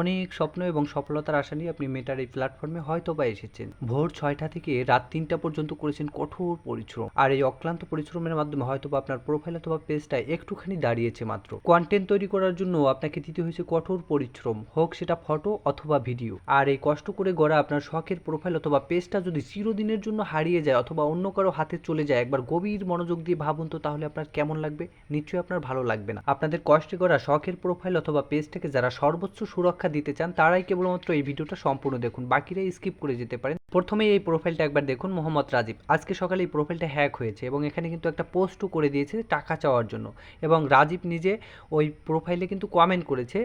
অনেক স্বপ্ন এবং সফলতার আশা নিয়ে আপনি মেটার এই প্ল্যাটফর্মে হয়তো বা এসেছেন। ভোর ছয়টা থেকে রাত তিনটা পর্যন্ত করেছেন কঠোর পরিশ্রম। আর এই অক্লান্ত পরিশ্রমের মাধ্যমে হয়তো বা আপনার প্রোফাইল অথবা পেজটা একটুখানি দাঁড়িয়েছে মাত্র। কন্টেন্ট তৈরি করার জন্য আপনাকে দিতে হয়েছে কঠোর পরিশ্রম, হোক সেটা ফটো অথবা ভিডিও আর এই কষ্ট করে গড়া আপনার শখের প্রোফাইল অথবা পেজটা যদি চিরদিনের জন্য হারিয়ে যায় অথবা অন্য কারও হাতে চলে যায়, একবার গভীর মনোযোগ দিয়ে ভাবুন তো তাহলে আপনার কেমন লাগবে? নিশ্চয়ই আপনার ভালো লাগবে না। আপনাদের কষ্টে করা শখের প্রোফাইল অথবা পেজটাকে যারা সর্বোচ্চ সুরক্ষা দিতে চান তারাই কেবলমাত্র এই ভিডিওটা সম্পূর্ণ দেখুন। বাকিরা স্কিপ করে যেতে পারেন। প্রথমে এই প্রোফাইলটা একবার দেখুন, মোহাম্মদ রাজীব। আজকে সকালে এই প্রোফাইলটা হ্যাক হয়েছে এবং এখানে কিন্তু একটা পোস্টও করে দিয়েছে টাকা চাওয়ার জন্য। এবং রাজীব নিজে ওই প্রোফাইলে কিন্তু কমেন্ট করেছে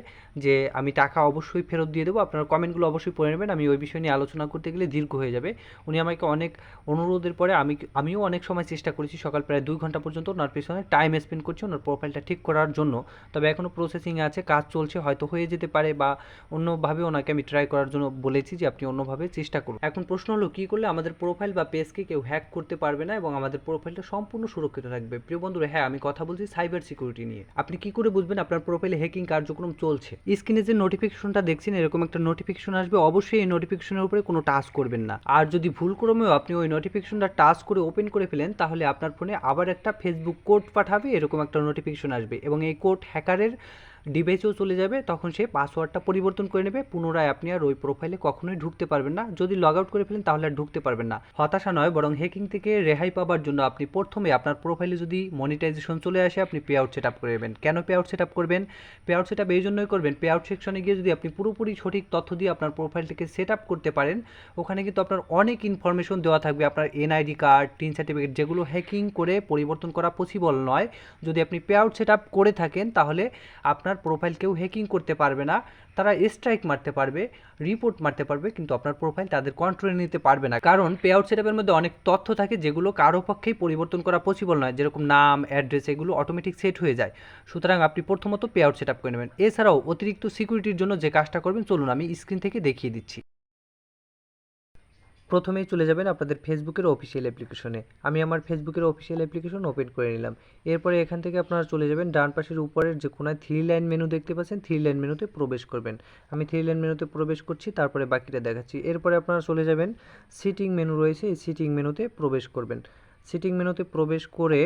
যে, আমি টাকা অবশ্যই ফেরত দিয়ে দেবো। আপনারা কমেন্টগুলো অবশ্যই পড়ে নেবেন। আমি ওই বিষয় নিয়ে আলোচনা করতে গেলে দীর্ঘ হয়ে যাবে। উনি আমাকে অনেক অনুরোধের পরে আমি, আমিও অনেক সময় চেষ্টা করেছি সকাল প্রায় দুই ঘণ্টা পর্যন্ত ওনার পেছনে টাইম স্পেন্ড করছি ওনার প্রোফাইলটা ঠিক করার জন্য। তবে এখনও প্রসেসিংয়ে আছে, কাজ চলছে, হয়তো হয়ে যেতে পারে বা অন্যভাবে ওনাকে আমি ট্রাই করার জন্য বলেছি যে, আপনি অন্যভাবে চেষ্টা করুন। এখন প্রশ্ন হলো, কী করলে আমাদের প্রোফাইল বা পেজকে কেউ হ্যাক করতে পারবে না এবং আমাদের প্রোফাইলটা সম্পূর্ণ সুরক্ষিত থাকবে? প্রিয় বন্ধুরা হ্যাঁ আমি কথা বলছি সাইবার সিকিউরিটি নিয়ে। আপনি কি করে বুঝবেন আপনার প্রোফাইলে হ্যাকিং কার্যক্রম চলছে? স্ক্রিনে যে নোটিফিকেশনটা দেখছেন, এরকম একটা নোটিফিকেশন আসবে, অবশ্যই এই নোটিফিকেশনের উপরে কোনো টাচ করবেন না। আর যদি ভুল ক্রমেও আপনি ওই নোটিফিকেশনটা টাচ করে ওপেন করে ফেলেন, তাহলে আপনার ফোনে আবার একটা ফেসবুক কোড পাঠাবে, এরকম একটা নোটিফিকেশন আসবে এবং এই কোড হ্যাকারের ডিভাইসেও চলে যাবে, তখন সে পাসওয়ার্ডটা পরিবর্তন করে নেবে। পুনরায় আপনি আর ওই প্রোফাইলে কখনোই ঢুকতে পারবেন না। যদি লগ আউট করে ফেলেন তাহলে আর ঢুকতে পারবেন না। হতাশা নয়, বরং হ্যাকিং থেকে রেহাই পাওয়ার জন্য আপনি প্রথমে আপনার প্রোফাইলে যদি মনিটাইজেশন চলে আসে, আপনি পে আউট সেট আপ করে নেবেন। কেন পে আউট সেট আপ করবেন? পে আউট সেট আপ এই জন্যই করবেন পে আউট সেকশনে গিয়ে যদি আপনি পুরোপুরি সঠিক তথ্য দিয়ে আপনার প্রোফাইলটাকে সেট আপ করতে পারেন, ওখানে কিন্তু আপনার অনেক ইনফরমেশন দেওয়া থাকবে। আপনার এনআইডি কার্ড টিন সার্টিফিকেট যেগুলো হ্যাকিং করে পরিবর্তন করা পসিবল নয়। যদি আপনি পে আউট সেট আপ করে থাকেন, তাহলে আপনার প্রোফাইল কেউ হ্যাকিং করতে পারবে না, তারা স্ট্রাইক মারতে পারবে রিপোর্ট মারতে পারবে, কিন্তু আপনার প্রোফাইল তাদের কন্ট্রোলে নিতে পারবে না। কারণ পে আউট সেটআপের মধ্যে অনেক তথ্য থাকে যেগুলো কারও পক্ষেই পরিবর্তন করা পসিবল নয়। যেরকম নাম অ্যাড্রেস এগুলো অটোমেটিক সেট হয়ে যায়। সুতরাং আপনি প্রথমত পে আউট সেট করে নেবেন। এছাড়াও অতিরিক্ত সিকিউরিটির জন্য যে কাজটা করবেন, চলুন আমি স্ক্রিন থেকে দেখিয়ে দিচ্ছি। প্রথমেই চলে যাবেন আপনাদের ফেসবুকের অফিসিয়াল অ্যাপ্লিকেশনে আমি আমার ফেসবুকের অফিসিয়াল অ্যাপ্লিকেশন ওপেন করে নিলাম। এরপরে এখান থেকে আপনারা চলে যাবেন, ডান পাশের উপরের যে কোনায় থ্রি লাইন মেনু দেখতে পাচ্ছেন থ্রি লাইন মেনুতে প্রবেশ করবেন। আমি থ্রি লাইন মেনুতে প্রবেশ করছি, তারপরে বাকিটা দেখাচ্ছি। এরপরে আপনারা চলে যাবেন সিটিং মেনু রয়েছে, এই সিটিং মেনুতে প্রবেশ করবেন। সিটিং মেনুতে প্রবেশ করে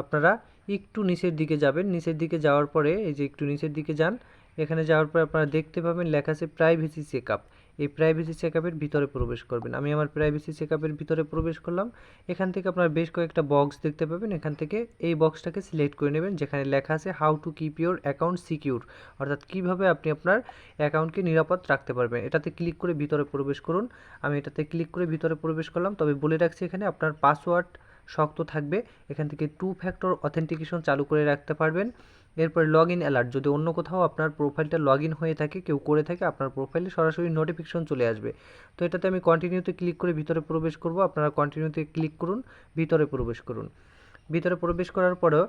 আপনারা একটু নিচের দিকে যাবেন। নিচের দিকে যাওয়ার পরে, এই যে একটু নিচের দিকে যান, এখানে যাওয়ার পরে আপনারা দেখতে পাবেন, লেখা আছে প্রাইভেসি চেক আপ এই প্রাইভেসি চেকআপের ভিতরে প্রবেশ করবেন। আমি আমার প্রাইভেসি চেকআপের ভিতরে প্রবেশ করলাম। এখান থেকে আপনার বেশ কয়েকটা বক্স দেখতে পাবেন। এখান থেকে এই বক্সটাকে সিলেক্ট করে নেবেন। যেখানে লেখা আছে how to keep your account secure অর্থাৎ কীভাবে আপনি আপনার অ্যাকাউন্টকে নিরাপদ রাখতে পারবেন। এটাতে ক্লিক করে ভিতরে প্রবেশ করুন। আমি এটাতে ক্লিক করে ভিতরে প্রবেশ করলাম। তবে বলে রাখছি এখানে আপনার পাসওয়ার্ড শক্ত থাকবে। এখান থেকে টু ফ্যাক্টর অথেন্টিকেশন চালু করে রাখতে পারবেন। এরপরে লগ ইন অ্যালার্ট যদি অন্য কোথাও আপনার প্রোফাইলটা লগ ইন হয়ে থাকে, কেউ করে থাকে, আপনার প্রোফাইলে সরাসরি নোটিফিকেশন চলে আসবে। তো এটাতে আমি কন্টিনিউতে ক্লিক করে ভিতরে প্রবেশ করব। আপনারা কন্টিনিউতে ক্লিক করুন, ভিতরে প্রবেশ করুন। ভিতরে প্রবেশ করার পরেও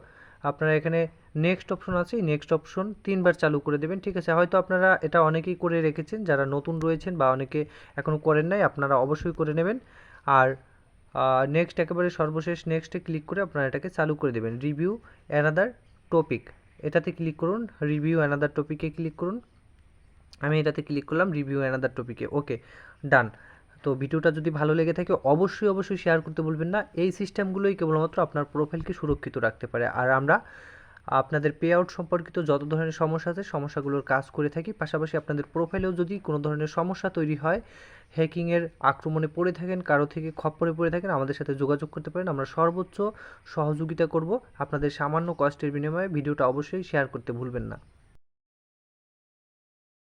আপনারা এখানে নেক্সট অপশন আছে নেক্সট অপশন তিনবার চালু করে দেবেন, ঠিক আছে? হয়তো আপনারা এটা অনেকেই করে রেখেছেন, যারা নতুন রয়েছেন বা অনেকে এখনও করেন নাই, আপনারা অবশ্যই করে নেবেন। আর নেক্সট একেবারে সর্বশেষ নেক্সটে ক্লিক করে আপনারা এটাকে চালু করে দেবেন। রিভিউ অ্যানাদার টপিক এটাতে ক্লিক করুন রিভিউ অ্যানাদার টপিকে ক্লিক করুন। আমি এটাতে ক্লিক করলাম রিভিউ অ্যানাদার টপিকে ওকে ডান তো ভিডিওটা যদি ভালো লেগে থাকে, অবশ্যই অবশ্যই শেয়ার করতে বলবেন না। এই সিস্টেমগুলোই কেবলমাত্র আপনার প্রোফাইলকে সুরক্ষিত রাখতে পারে। আর আমরা আপনাদের পে আউট সম্পর্কিত যত ধরনের সমস্যা আছে, সমস্যাগুলোর কাজ করে থাকি। পাশাপাশি আপনাদের প্রোফাইলেও যদি কোনো ধরনের সমস্যা তৈরি হয় হ্যাকিংয়ের আক্রমণে পড়ে থাকেন, কারও থেকে খপ্পরে পড়ে থাকেন, আমাদের সাথে যোগাযোগ করতে পারেন। আমরা সর্বোচ্চ সহযোগিতা করব। আপনাদের সামান্য কষ্টের বিনিময়ে ভিডিওটা অবশ্যই শেয়ার করতে ভুলবেন না।